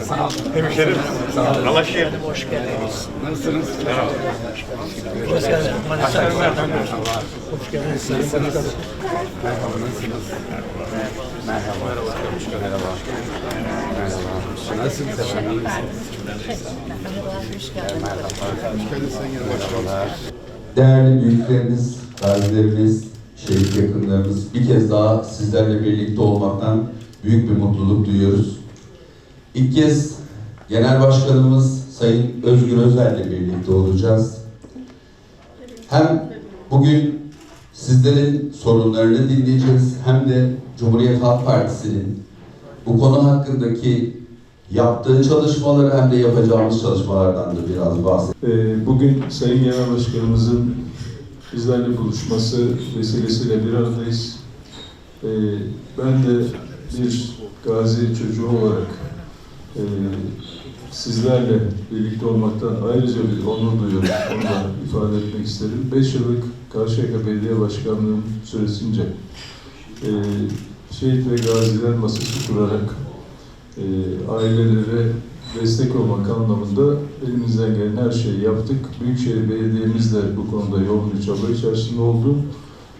Sağ olun. Hemşerim. Allah şey Hoş geldiniz. Nasılsınız? Hoş geldin. Manisa. Merhaba. Hoş geldiniz. Nasılsınız? Merhaba, nasılsınız? Merhaba. Merhaba. Merhaba. Nasılsınız efendim? iyi misiniz? Merhabalar, hoş geldiniz. Merhabalar. Değerli büyüklerimiz, gazilerimiz, şehit yakınlarımız bir kez daha sizlerle birlikte olmaktan büyük bir mutluluk duyuyoruz. İlk kez Genel Başkanımız Sayın Özgür Özel'le birlikte olacağız. Hem bugün sizlerin sorunlarını dinleyeceğiz hem de Cumhuriyet Halk Partisi'nin bu konu hakkındaki yaptığı çalışmaları hem de yapacağımız çalışmalardan da biraz bahsedeceğiz. Ee, Bugün Sayın Genel Başkanımızın bizlerle buluşması vesilesiyle bir aradayız. Ee, Ben de bir gazi çocuğu olarak e, sizlerle birlikte olmaktan ayrıca bir onur duyuyorum. Onu da ifade etmek isterim. Beş yıllık Karşıyaka Belediye Başkanlığım süresince e, şehit ve gaziler masası kurarak e, ailelere destek olmak anlamında elimizden gelen her şeyi yaptık. Büyükşehir Belediye'miz de bu konuda yoğun bir çaba içerisinde oldu.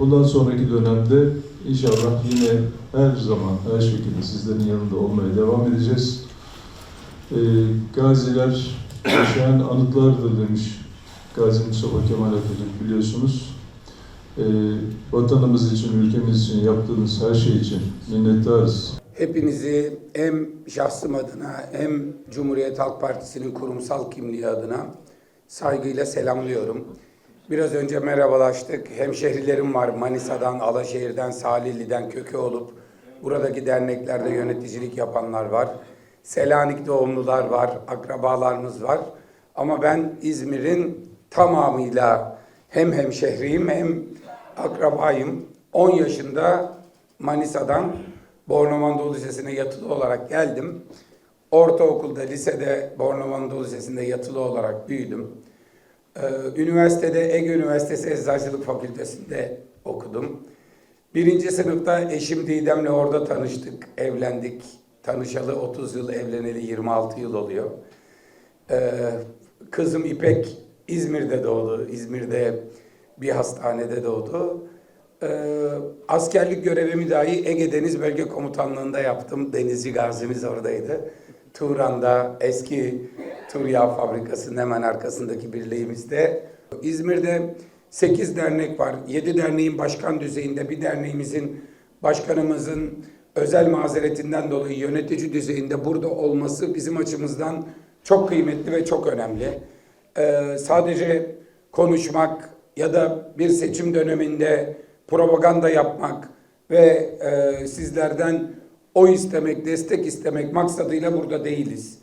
Bundan sonraki dönemde inşallah yine her zaman, her şekilde sizlerin yanında olmaya devam edeceğiz. E, gaziler yaşayan anıtlardır demiş Gazi Mustafa Kemal Atatürk biliyorsunuz. E, vatanımız için, ülkemiz için yaptığınız her şey için minnettarız. Hepinizi hem şahsım adına hem Cumhuriyet Halk Partisi'nin kurumsal kimliği adına saygıyla selamlıyorum. Biraz önce merhabalaştık. Hemşehrilerim var Manisa'dan, Alaşehir'den, Salihli'den kökü olup buradaki derneklerde yöneticilik yapanlar var. Selanik doğumlular var, akrabalarımız var. Ama ben İzmir'in tamamıyla hem hemşehriyim hem akrabayım. 10 yaşında Manisa'dan Bornova Lisesi'ne yatılı olarak geldim. Ortaokulda, lisede Bornova Lisesi'nde yatılı olarak büyüdüm. Ee, üniversitede Ege Üniversitesi Eczacılık Fakültesi'nde okudum. Birinci sınıfta eşim Didem'le orada tanıştık, evlendik. Tanışalı 30 yıl, evleneli 26 yıl oluyor. Ee, kızım İpek İzmir'de doğdu. İzmir'de bir hastanede doğdu. Ee, askerlik görevimi dahi Ege Deniz Bölge Komutanlığı'nda yaptım. Denizci gazimiz oradaydı. Turan'da eski tur fabrikasının hemen arkasındaki birliğimizde. İzmir'de 8 dernek var. 7 derneğin başkan düzeyinde bir derneğimizin başkanımızın özel mazeretinden dolayı yönetici düzeyinde burada olması bizim açımızdan çok kıymetli ve çok önemli. Ee, sadece konuşmak ya da bir seçim döneminde propaganda yapmak ve e, sizlerden oy istemek, destek istemek maksadıyla burada değiliz.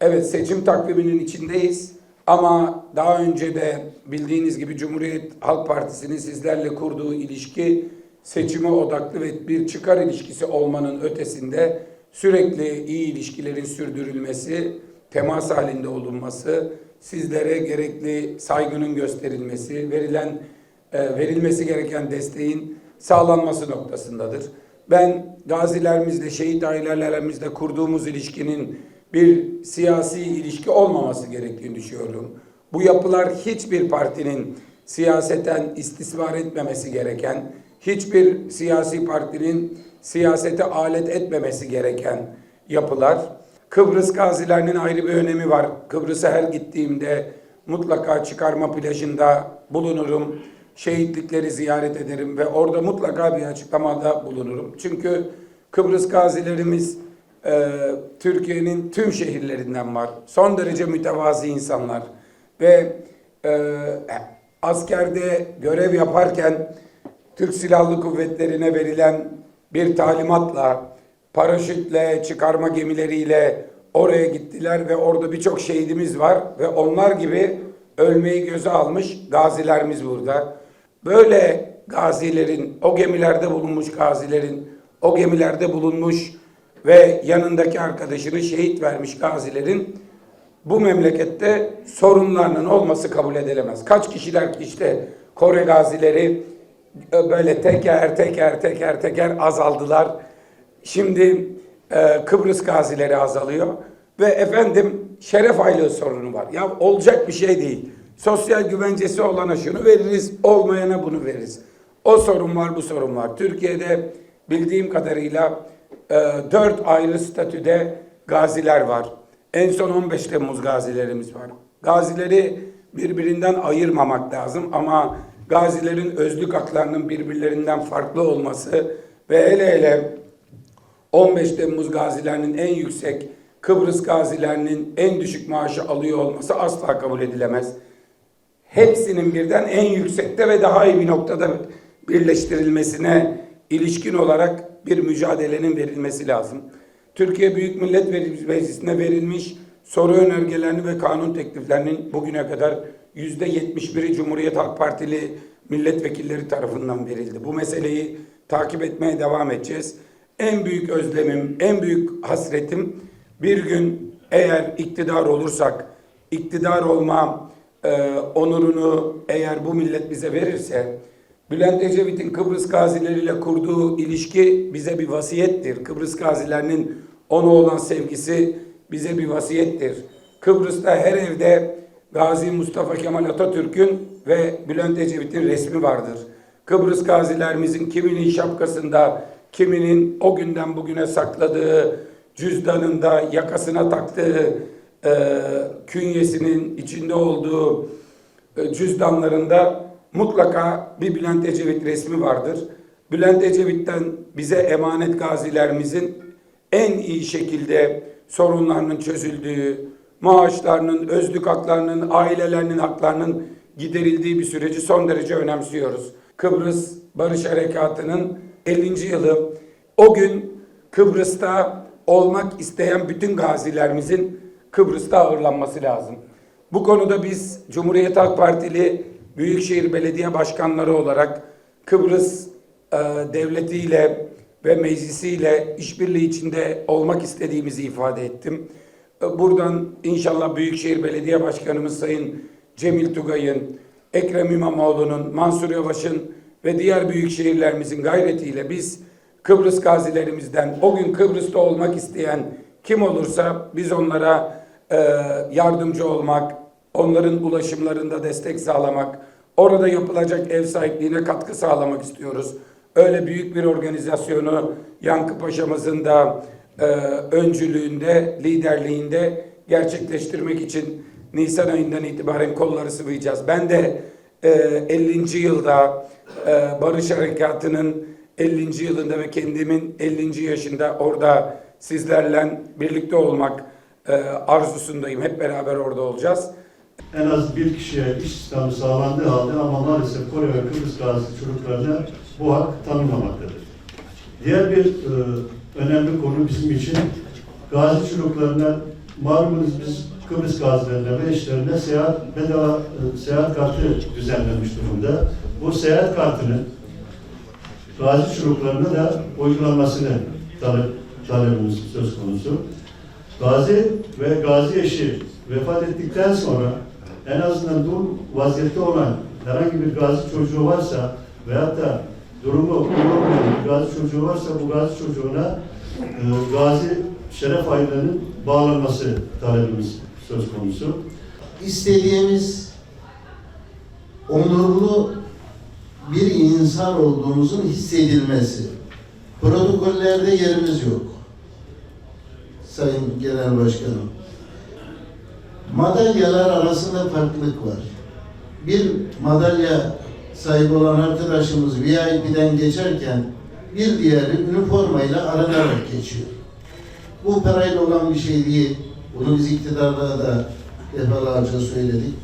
Evet seçim takviminin içindeyiz ama daha önce de bildiğiniz gibi Cumhuriyet Halk Partisi'nin sizlerle kurduğu ilişki seçime odaklı ve bir çıkar ilişkisi olmanın ötesinde sürekli iyi ilişkilerin sürdürülmesi, temas halinde olunması, sizlere gerekli saygının gösterilmesi, verilen e, verilmesi gereken desteğin sağlanması noktasındadır. Ben gazilerimizle, şehit ailelerimizle kurduğumuz ilişkinin bir siyasi ilişki olmaması gerektiğini düşünüyorum. Bu yapılar hiçbir partinin siyaseten istismar etmemesi gereken, hiçbir siyasi partinin siyasete alet etmemesi gereken yapılar. Kıbrıs gazilerinin ayrı bir önemi var. Kıbrıs'a her gittiğimde mutlaka çıkarma plajında bulunurum. Şehitlikleri ziyaret ederim ve orada mutlaka bir açıklamada bulunurum. Çünkü Kıbrıs gazilerimiz e, Türkiye'nin tüm şehirlerinden var. Son derece mütevazi insanlar ve e, askerde görev yaparken Türk Silahlı Kuvvetleri'ne verilen bir talimatla paraşütle, çıkarma gemileriyle oraya gittiler ve orada birçok şehidimiz var ve onlar gibi ölmeyi göze almış gazilerimiz burada. Böyle gazilerin, o gemilerde bulunmuş gazilerin, o gemilerde bulunmuş ve yanındaki arkadaşını şehit vermiş gazilerin bu memlekette sorunlarının olması kabul edilemez. Kaç kişiler ki işte Kore gazileri böyle teker teker teker teker azaldılar. Şimdi e, Kıbrıs gazileri azalıyor. ve efendim şeref aylığı sorunu var. Ya olacak bir şey değil. Sosyal güvencesi olana şunu veririz, olmayana bunu veririz. O sorun var, bu sorun var. Türkiye'de bildiğim kadarıyla e, dört ayrı statüde gaziler var. En son 15 Temmuz gazilerimiz var. Gazileri birbirinden ayırmamak lazım ama gazilerin özlük haklarının birbirlerinden farklı olması ve hele hele 15 Temmuz gazilerinin en yüksek, Kıbrıs gazilerinin en düşük maaşı alıyor olması asla kabul edilemez. Hepsinin birden en yüksekte ve daha iyi bir noktada birleştirilmesine ilişkin olarak bir mücadelenin verilmesi lazım. Türkiye Büyük Millet Meclisi'ne verilmiş soru önergelerini ve kanun tekliflerinin bugüne kadar yüzde 71'i Cumhuriyet Halk Partili milletvekilleri tarafından verildi. Bu meseleyi takip etmeye devam edeceğiz. En büyük özlemim, en büyük hasretim bir gün eğer iktidar olursak, iktidar olma e, onurunu eğer bu millet bize verirse, Bülent Ecevit'in Kıbrıs gazileriyle kurduğu ilişki bize bir vasiyettir. Kıbrıs gazilerinin ona olan sevgisi bize bir vasiyettir. Kıbrıs'ta her evde Gazi Mustafa Kemal Atatürk'ün ve Bülent Ecevit'in resmi vardır. Kıbrıs gazilerimizin kiminin şapkasında, kiminin o günden bugüne sakladığı, cüzdanında, yakasına taktığı, e, künyesinin içinde olduğu e, cüzdanlarında mutlaka bir Bülent Ecevit resmi vardır. Bülent Ecevit'ten bize emanet gazilerimizin en iyi şekilde sorunlarının çözüldüğü, maaşlarının, özlük haklarının, ailelerinin haklarının giderildiği bir süreci son derece önemsiyoruz. Kıbrıs Barış Harekatı'nın 50. yılı o gün Kıbrıs'ta olmak isteyen bütün gazilerimizin Kıbrıs'ta ağırlanması lazım. Bu konuda biz Cumhuriyet Halk Partili Büyükşehir Belediye Başkanları olarak Kıbrıs e, devletiyle ve meclisiyle işbirliği içinde olmak istediğimizi ifade ettim. E, Buradan inşallah Büyükşehir Belediye Başkanımız Sayın Cemil Tugay'ın, Ekrem İmamoğlu'nun, Mansur Yavaş'ın ve diğer büyük şehirlerimizin gayretiyle biz Kıbrıs gazilerimizden o gün Kıbrıs'ta olmak isteyen kim olursa biz onlara e, yardımcı olmak, onların ulaşımlarında destek sağlamak, orada yapılacak ev sahipliğine katkı sağlamak istiyoruz. Öyle büyük bir organizasyonu Yankı Paşa'mızın da e, öncülüğünde, liderliğinde gerçekleştirmek için Nisan ayından itibaren kolları sıvayacağız. Ben de e, 50. yılda e, Barış Harekatı'nın 50. yılında ve kendimin 50. yaşında orada sizlerle birlikte olmak e, arzusundayım. Hep beraber orada olacağız. En az bir kişiye iş istihdamı sağlandığı halde ama maalesef Kore ve Kıbrıs gazi çocuklarına bu hak tanınmamaktadır. Diğer bir e, önemli konu bizim için gazi çocuklarına malumunuz biz Kıbrıs gazilerine ve eşlerine seyahat bedava e, seyahat kartı düzenlenmiş durumda. Bu seyahat kartının gazi çocuklarına da uygulanmasını talep, talebimiz söz konusu. Gazi ve gazi eşi vefat ettikten sonra en azından dul vaziyette olan herhangi bir gazi çocuğu varsa veyahut da durumu bir gazi çocuğu varsa bu gazi çocuğuna e, gazi şeref aylığının bağlanması talebimiz söz konusu. istediğimiz onurlu bir insan olduğumuzun hissedilmesi. Protokollerde yerimiz yok. Sayın Genel Başkanım. Madalyalar arasında farklılık var. Bir madalya sahibi olan arkadaşımız VIP'den geçerken bir diğeri üniformayla aranarak geçiyor. Bu parayla olan bir şey değil. Bunu biz iktidarda da defalarca söyledik.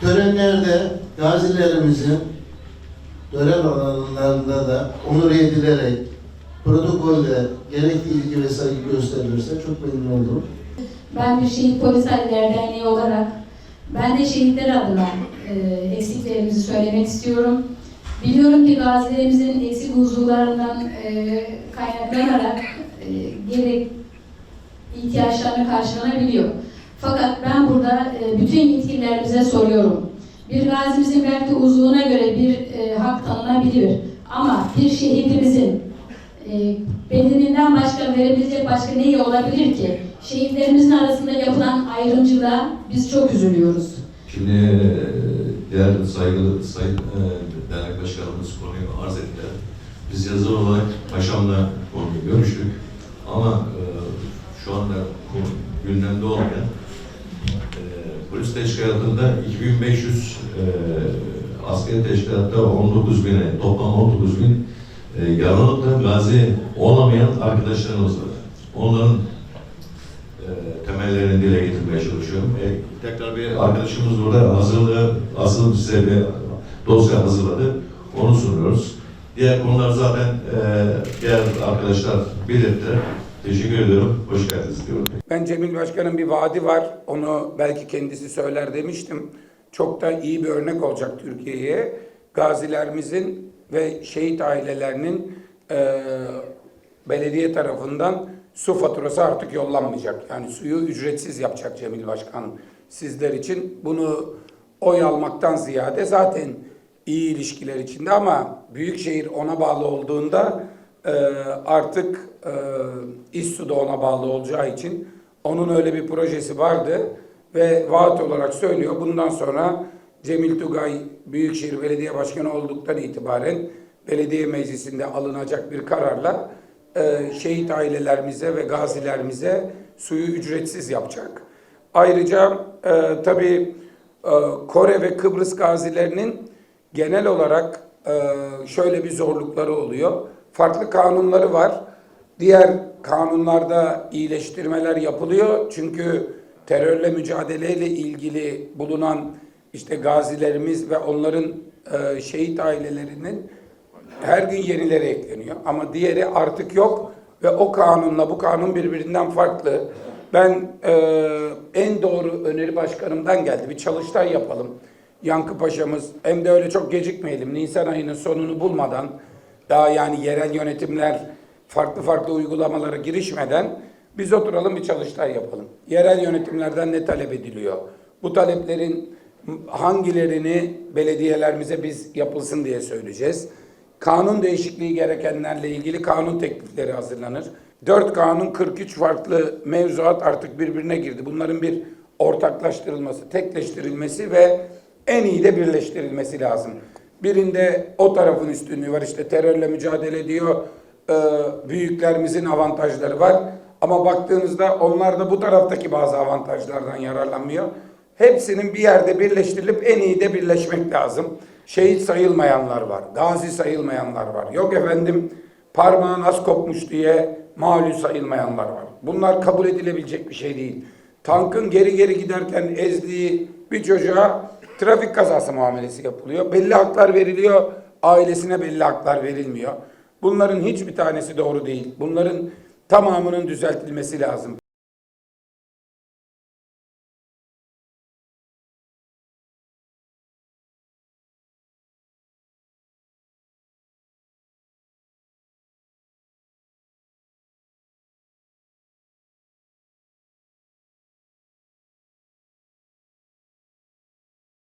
Törenlerde gazilerimizin tören alanlarında da onur edilerek protokolde gerekli ilgi ve saygı gösterilirse çok memnun olurum. Ben bir Şehit Polis Derneği olarak ben de şehitler adına e, eksiklerimizi söylemek istiyorum. Biliyorum ki gazilerimizin eksik huzurlarından e, kaynaklanarak e, gerek ihtiyaçlarını karşılanabiliyor. Fakat ben burada e, bütün yetkililerimize soruyorum. Bir gazimizin belki uzvuna göre bir e, hak tanınabilir. Ama bir şehidimizin bedeninden başka verebilecek başka neyi olabilir ki? şehitlerimizin arasında yapılan ayrımcılığa biz çok üzülüyoruz. Şimdi e, değerli saygılı Sayın e, Dernek Başkanımız konuyu arz ettiler. Biz yazılı olarak Paşam'la konuyu görüştük. Ama e, şu anda konu gündemde olmayan e, polis teşkilatında 2500 e, askeri teşkilatta 19 bine, toplam 19 bin e, yaralıkta gazi olamayan arkadaşlarımız var. Onların e, temellerini dile getirmeye çalışıyorum. E, tekrar bir arkadaşımız burada hazırlığı, asıl size bir dosya hazırladı. Onu sunuyoruz. Diğer konular zaten e, diğer arkadaşlar belirttiler. Teşekkür ediyorum. Hoş geldiniz diyorum. Ben Cemil Başkan'ın bir vaadi var. Onu belki kendisi söyler demiştim. Çok da iyi bir örnek olacak Türkiye'ye. Gazilerimizin ve şehit ailelerinin e, belediye tarafından su faturası artık yollanmayacak. Yani suyu ücretsiz yapacak Cemil Başkan sizler için. Bunu oy almaktan ziyade zaten iyi ilişkiler içinde ama Büyükşehir ona bağlı olduğunda e, artık e, İSSU da ona bağlı olacağı için onun öyle bir projesi vardı ve vaat olarak söylüyor. Bundan sonra Cemil Tugay Büyükşehir Belediye Başkanı olduktan itibaren belediye meclisinde alınacak bir kararla e, şehit ailelerimize ve gazilerimize suyu ücretsiz yapacak. Ayrıca e, tabii e, Kore ve Kıbrıs gazilerinin genel olarak e, şöyle bir zorlukları oluyor. Farklı kanunları var. Diğer kanunlarda iyileştirmeler yapılıyor. Çünkü terörle mücadeleyle ilgili bulunan işte gazilerimiz ve onların e, şehit ailelerinin her gün yenileri ekleniyor. Ama diğeri artık yok ve o kanunla bu kanun birbirinden farklı. Ben e, en doğru öneri başkanımdan geldi. Bir çalıştay yapalım. Yankı Paşa'mız hem de öyle çok gecikmeyelim. Nisan ayının sonunu bulmadan daha yani yerel yönetimler farklı farklı uygulamalara girişmeden biz oturalım bir çalıştay yapalım. Yerel yönetimlerden ne talep ediliyor? Bu taleplerin hangilerini belediyelerimize biz yapılsın diye söyleyeceğiz. Kanun değişikliği gerekenlerle ilgili kanun teklifleri hazırlanır. 4 kanun 43 farklı mevzuat artık birbirine girdi. Bunların bir ortaklaştırılması, tekleştirilmesi ve en iyi de birleştirilmesi lazım. Birinde o tarafın üstünlüğü var işte terörle mücadele diyor, e, büyüklerimizin avantajları var. Ama baktığınızda onlar da bu taraftaki bazı avantajlardan yararlanmıyor. Hepsinin bir yerde birleştirilip en iyi de birleşmek lazım. Şehit sayılmayanlar var, gazi sayılmayanlar var. Yok efendim parmağın az kopmuş diye malum sayılmayanlar var. Bunlar kabul edilebilecek bir şey değil. Tankın geri geri giderken ezdiği bir çocuğa trafik kazası muamelesi yapılıyor. Belli haklar veriliyor, ailesine belli haklar verilmiyor. Bunların hiçbir tanesi doğru değil. Bunların tamamının düzeltilmesi lazım.